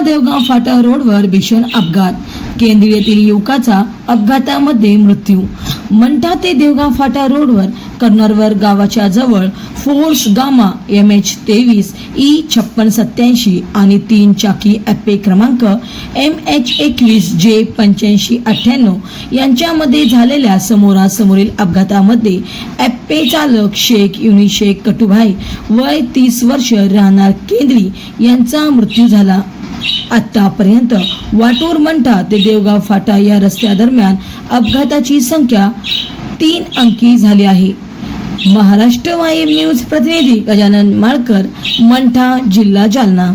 देवगाव फाटा रोडवर भीषण अपघात. केंद्रीयतील युवकाचा अपघातामध्ये मृत्यू. मंठा ते देवगाव फाटा रोडवर कर्नरवर गावाच्या जवळ फोर्स गामा एम एच तेवीस ई छप्पन सत्याऐंशी आणि तीन चाकी ॲपे क्रमांक एम एच एकवीस जे पंच्याऐंशी अठ्ठ्याण्णव यांच्यामध्ये झालेल्या समोरासमोरील अपघातामध्ये ॲपे चालक शेख युनी शेख कटुभाई वय तीस वर्ष राहणार केंद्री यांचा मृत्यू झाला. आतापर्यंत वाटूर मंठा ते देवगाव फाटा या रस्त्यादरम्यान अपघाताची संख्या तीन अंकी झाली आहे. महाराष्ट्र वाईम न्यूज प्रतिनिधी गजानन माळकर मंठा जिल्हा जालना.